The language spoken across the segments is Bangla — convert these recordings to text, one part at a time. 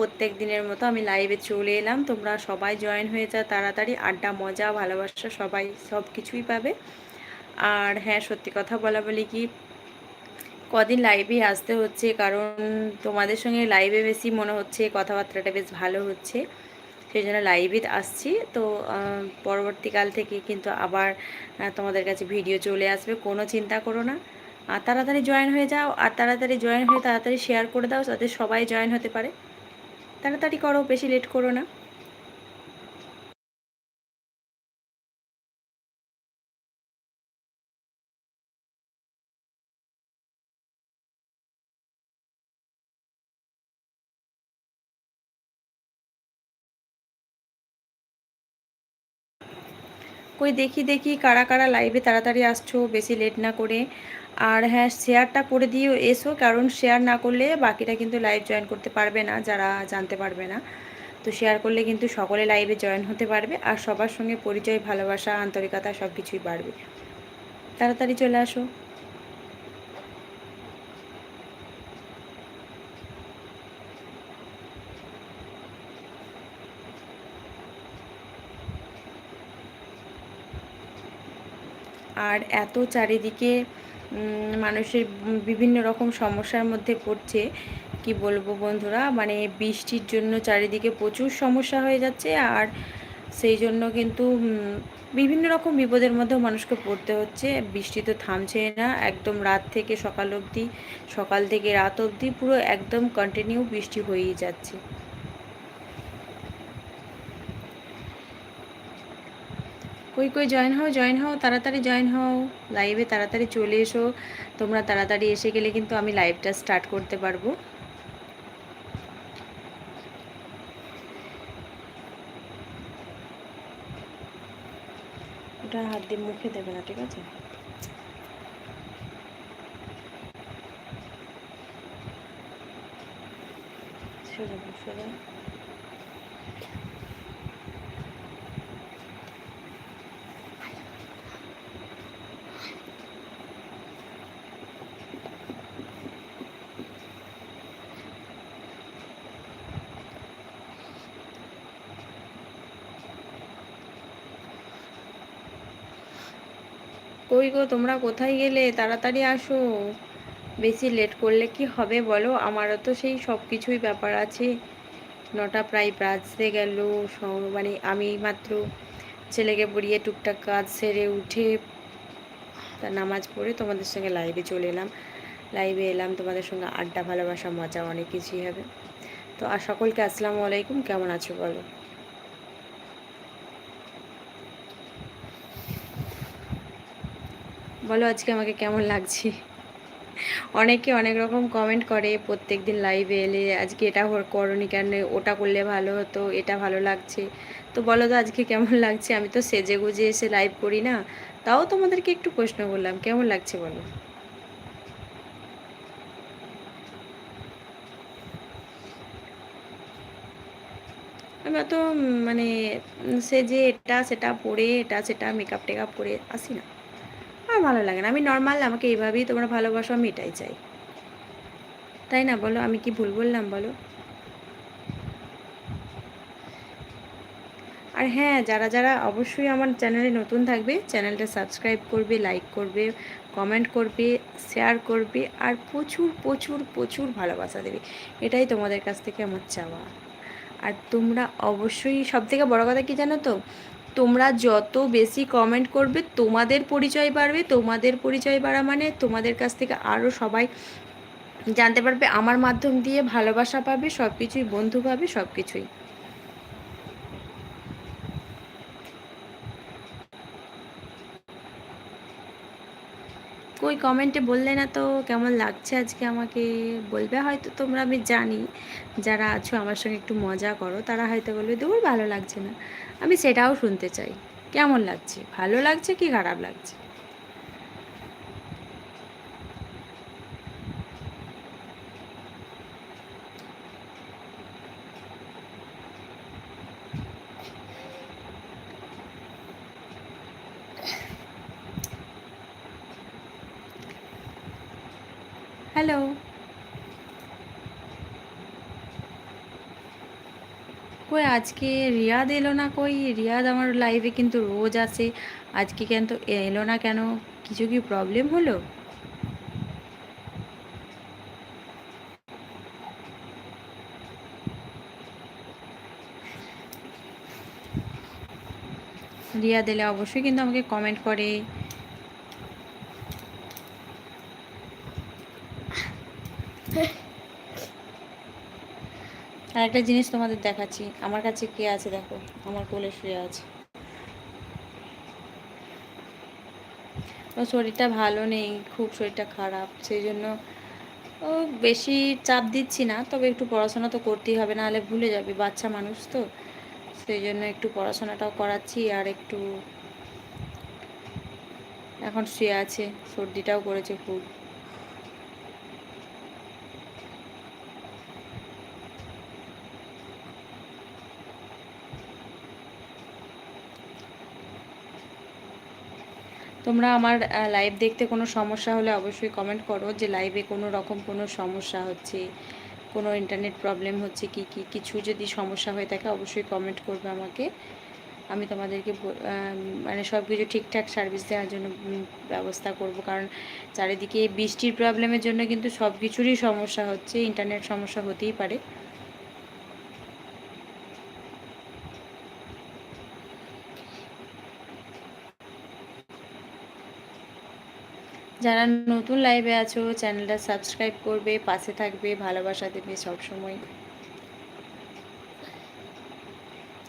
প্রত্যেক দিনের মতো আমি লাইভে চলে এলাম। তোমরা সবাই জয়েন হয়ে যা তাড়াতাড়ি। আড্ডা, মজা, ভালোবাসা সবাই সব কিছুই পাবে। আর হ্যাঁ সত্যি কথা বলা বলি কি, কদিন লাইভে আসতে হচ্ছে, কারণ তোমাদের সঙ্গে লাইভে বেশি মনে হচ্ছে, কথাবার্তাটা বেশ ভালো হচ্ছে। সেই জন্য লাইভে আসছি। তো পরবর্তীকাল থেকে কিন্তু আবার তোমাদের কাছে ভিডিও চলে আসবে। কোনো চিন্তা করো না। আর তাড়াতাড়ি জয়েন হয়ে যাও। আর তাড়াতাড়ি জয়েন হয়ে তাড়াতাড়ি শেয়ার করে দাও, যাতে সবাই জয়েন হতে পারে। তাড়াতাড়ি করো, বেশি লেট করো না। কই দেখি দেখি কারা কারা লাইভে তাড়াতাড়ি আসছো, বেশি লেট না করে। আর হ্যাঁ শেয়ারটা করে দিও এসো, কারণ শেয়ার না করলে বাকিটা কিন্তু লাইভ জয়েন করতে পারবে না, যারা জানতে পারবে না। তো শেয়ার করলে কিন্তু সকলে লাইভে জয়েন হতে পারবে, আর সবার সঙ্গে পরিচয়, ভালোবাসা, আন্তরিকতা সব কিছুই বাড়বে। তাড়াতাড়ি চলে আসো। আর এত চারিদিকে মানুষের বিভিন্ন রকম সমস্যার মধ্যে পড়ছে। কি বলব বন্ধুরা? মানে বৃষ্টির জন্য চারিদিকে প্রচুর সমস্যা হয়ে যাচ্ছে আর সেই জন্য কিন্তু বিভিন্ন রকম বিপদের মধ্যেও মানুষকে পড়তে হচ্ছে। বৃষ্টি তো থামছে না। একদম রাত থেকে সকাল অবধি, সকাল থেকে রাত অবধি পুরো একদম কন্টিনিউ বৃষ্টি হয়েই যাচ্ছে। কই কই জয়েন হও জয়েন হও, তাড়াতাড়ি জয়েন হও। লাইভে তাড়াতাড়ি চলে এসো। তোমরা তাড়াতাড়ি এসে গেলে কিন্তু আমি লাইভটা স্টার্ট করতে পারব। ওটা হাত দিয়ে মুখে দেবে না, ঠিক আছে? কই গো, তোমরা কোথায় গেলে? তাড়াতাড়ি আসো। বেশি লেট করলে কি হবে বলো? আমারও তো সেই সব কিছুই ব্যাপার আছে। নটা প্রায় বাজতে গেল। মানে আমি মাত্র ছেলেকে পড়িয়ে টুকটাক কাজ সেরে উঠে তা নামাজ পড়ে তোমাদের সঙ্গে লাইভে চলে এলাম। লাইভে এলাম, তোমাদের সঙ্গে আড্ডা, ভালোবাসা, মজা অনেক কিছুই হবে। তো আর সকলকে আসসালামু আলাইকুম, কেমন আছো বলো? বলো আজকে আমাকে কেমন লাগছে? অনেকে অনেক রকম কমেন্ট করে প্রত্যেক দিন লাইভে এলে আজকে এটা করনি কেন, ওটা করলে ভালো হতো, এটা ভালো লাগছে। তো বলো তো আজকে কেমন লাগছে? আমি তো সেজে গুজে এসে লাইভ করি না, তাও তোমাদেরকে একটু প্রশ্ন করলাম, কেমন লাগছে বলো? আমি অত মানে সেজে এটা সেটা পরে, এটা সেটা মেকআপ টেকআপ করে আসি না। আমার ভালো লাগে না। আমি নর্মাল আমাকে এইভাবেই তোমরা ভালোবাসো, আমি এটাই চাই। তাই না? বলো, আমি কি ভুল বললাম? বলো। আর হ্যাঁ যারা যারা অবশ্যই আমার চ্যানেলে নতুন থাকবে চ্যানেলটা সাবস্ক্রাইব করবে লাইক করবে কমেন্ট করবে শেয়ার করবে, আর প্রচুর প্রচুর প্রচুর ভালোবাসা দেবে। এটাই তোমাদের কাছ থেকে আমার চাওয়া। আর তোমরা অবশ্যই সব থেকে বড়ো কথা কি জানো তো? তোমরা যত বেশি কমেন্ট করবে, তোমাদের পরিচয় বাড়বে। তোমাদের পরিচয় বাড়া মানে তোমাদের কাছ থেকে আরও সবাই জানতে পারবে, আমার মাধ্যম দিয়ে ভালোবাসা পাবে সব কিছুই বন্ধু পাবে সব কিছুই কই কমেন্টে বললে না তো, কেমন লাগছে আজকে আমাকে? বলবে হয়তো, তোমরা আমি জানি। যারা আছো আমার সঙ্গে একটু মজা করো, তারা হয়তো বলবে, দূর ভালো লাগছে না। আমি সেটাও শুনতে চাই। কেমন লাগছে? ভালো লাগছে কি খারাপ লাগছে হ্যালো কই আজকে রিয়াদ এলো না কই? রিয়াদ আমার লাইভে কিন্তু রোজ আসে। আজকে কেন তো এলো না কেন? কিছু কি প্রবলেম হলো? রিয়া দিলে অবশ্যই কিন্তু আমাকে কমেন্ট করে। আর একটা জিনিস তোমাদের দেখাচ্ছি। আমার কাছে কে আছে দেখো? আমার কোলে শুয়ে আছে। ও শরীরটা ভালো নেই, খুব শরীরটা খারাপ, সেই জন্য ও বেশি চাপ দিচ্ছি না, তবে একটু পড়াশোনা তো করতেই হবে না হলে ভুলে যাবে, বাচ্চা মানুষ তো। সেই জন্য একটু পড়াশোনাটাও করাচ্ছি, আর একটু এখন শুয়ে আছে, সর্দিটাও করেছে খুব। তোমরা আমার লাইভ দেখতে কোনো সমস্যা হলে অবশ্যই কমেন্ট করো যে লাইভে কোনো রকম কোনো সমস্যা হচ্ছে, কোনো ইন্টারনেট প্রবলেম হচ্ছে কি কি, কিছু যদি সমস্যা হয়ে থাকে অবশ্যই কমেন্ট করবে আমাকে। আমি তোমাদেরকে মানে সব কিছু ঠিকঠাক সার্ভিস দেওয়ার জন্য ব্যবস্থা করব। কারণ চারিদিকে বৃষ্টির প্রবলেমের জন্য কিন্তু সব কিছুরই সমস্যা হচ্ছে ইন্টারনেট সমস্যা হতেই পারে। যারা নতুন লাইভে আছো, চ্যানেলটা সাবস্ক্রাইব করবে, পাশে থাকবে, ভালোবাসা দেবে সবসময়।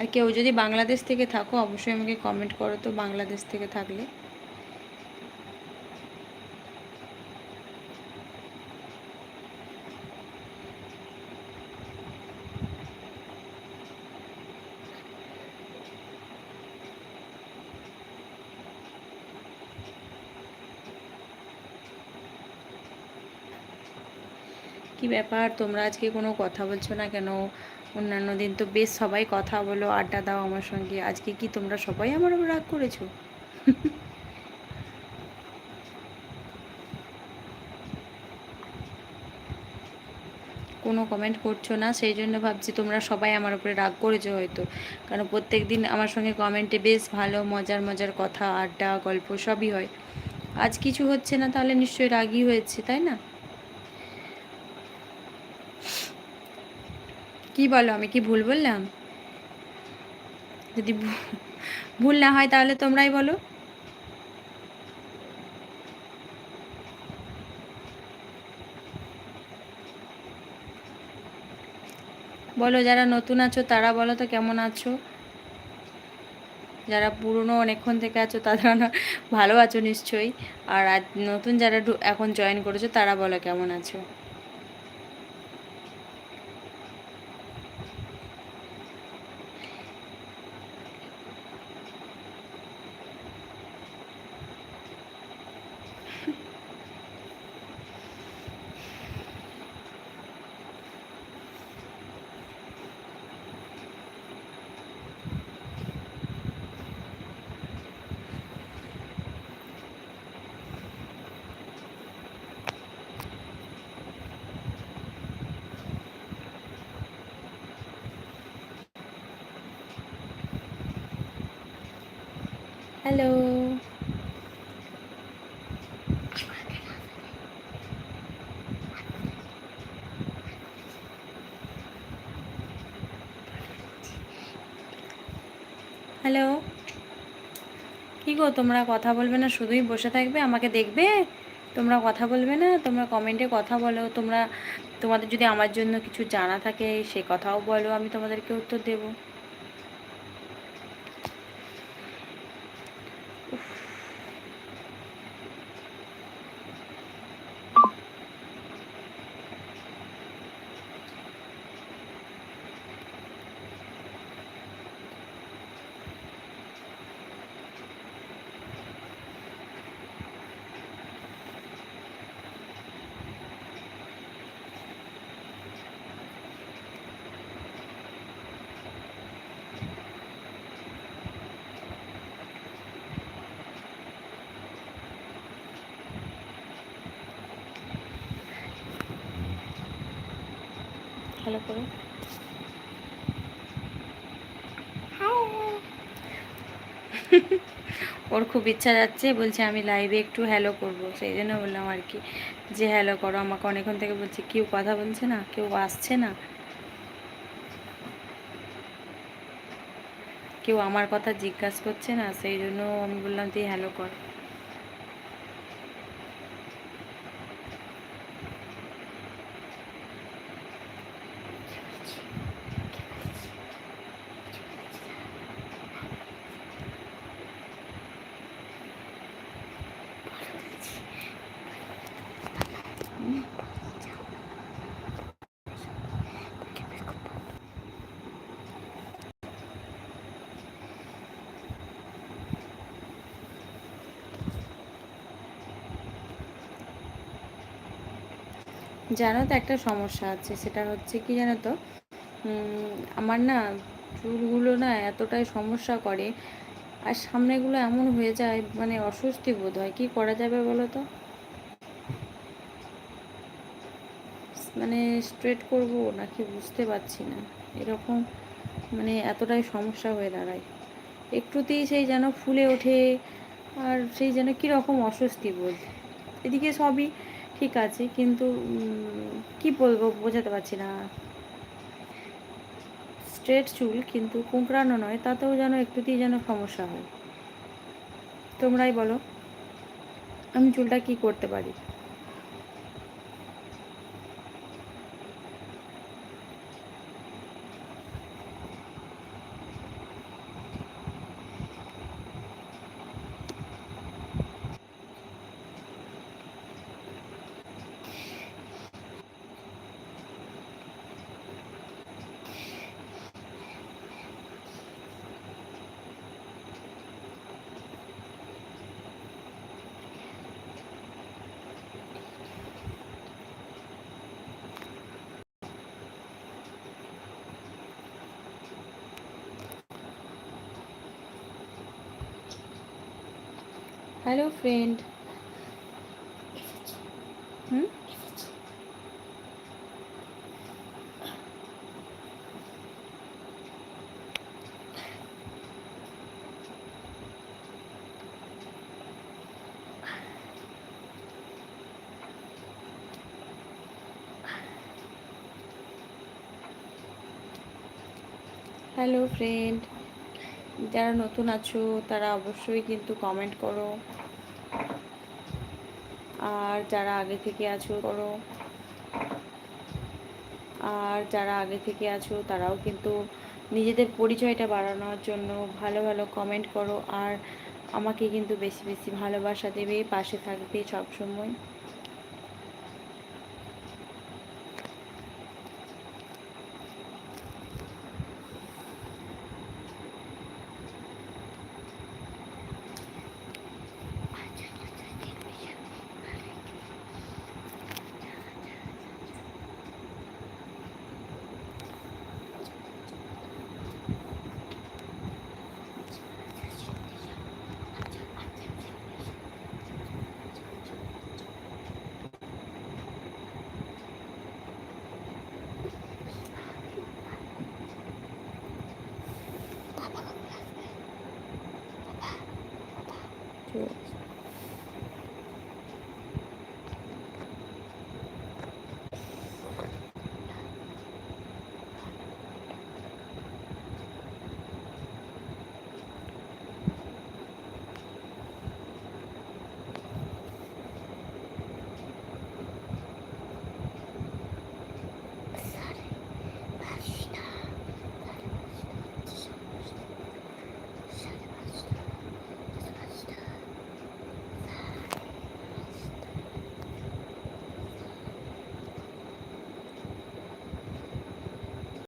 আর কেউ যদি বাংলাদেশ থেকে থাকো, অবশ্যই আমাকে কমেন্ট করো তো বাংলাদেশ থেকে থাকলে। ব্যাপার, তোমরা আজকে কোনো কথা বলছো না কেন? অন্যান্য দিন তো বেশ সবাই কথা বলো, আড্ডা দাও আমার সঙ্গে। আজকে কি তোমরা সবাই আমার উপর রাগ করেছ? কোনো কমেন্ট করছ না? সেই জন্য ভাবছি তোমরা সবাই আমার উপরে রাগ করেছ হয়তো। কারণ প্রত্যেক দিন আমার সঙ্গে কমেন্টে বেশ ভালো, মজার মজার কথা, আড্ডা, গল্প সবই হয়। আজ কিছু হচ্ছে না তাহলে নিশ্চয়ই রাগই হয়েছে, তাই না? কি বলো, আমি কি ভুল বললাম? যদি ভুল না হয় তাহলে তোমরাই বলো। বলো, যারা নতুন আছো তারা বলো তো কেমন আছো? যারা পুরনো অনেকক্ষণ থেকে আছো তারা ভালো আছো নিশ্চয়ই। আর নতুন যারা এখন জয়েন করেছ তারা বলো কেমন আছো? হ্যালো হ্যালো কি গো, তোমরা কথা বলবে না, শুধুই বসে থাকবে, আমাকে দেখবে? তোমরা কথা বলবে না, তোমরা কমেন্টে কথা বলো, তোমরা, তোমাদের যদি আমার জন্য কিছু জানা থাকে, সে কথাও বলো, আমি তোমাদেরকে উত্তর দেবো। ভালো করে। ওর খুব ইচ্ছা যাচ্ছে, বলছে আমি লাইভে একটু হ্যালো করব। সেই জন্য বললাম আর কি, যে হ্যালো করো, আমাকে অনেকক্ষণ থেকে বলছে, কেউ কথা বলছে না, কেউ আসছে না। কেউ আমার কথা জিজ্ঞাসা করছে না, সেই জন্য আমি বললাম, তুই হ্যালো কর। জানো তো একটা সমস্যা আছে, সেটা হচ্ছে কি জানো তো আমার না চুলগুলো না এতটাই সমস্যা করে, আর সামনেগুলো এমন হয়ে যায় মানে অস্বস্তি বোধ হয়। কী করা যাবে বলো তো? মানে স্ট্রেট করব নাকি বুঝতে পারছি না। এরকম মানে এতটাই সমস্যা হয়ে দাঁড়ায়। একটুতেই সেই যেন ফুলে ওঠে, আর সেই যেন কীরকম অস্বস্তি বোধ। এদিকে সবই ঠিক আছে, কিন্তু কি বলব বোঝাতে পারছি না। স্ট্রেট চুল কিন্তু কুঁকড়ানো নয়, তাতেও যেন একটুতেই যেন সমস্যা হয়। তোমরাই বলো, আমি চুলটা কি করতে পারি? Hello friend hmm hello friend যারা নতুন আছো, তারা অবশ্যই কিন্তু কমেন্ট করো। আর যারা আগে থেকে আছো, করো। আর যারা আগে থেকে আছো, তারাও কিন্তু নিজেদের পরিচয়টা বাড়ানোর জন্য ভালো ভালো কমেন্ট করো। আর আমাকে কিন্তু বেশি বেশি ভালোবাসা দেবে। পাশে থাকবে সবসময়।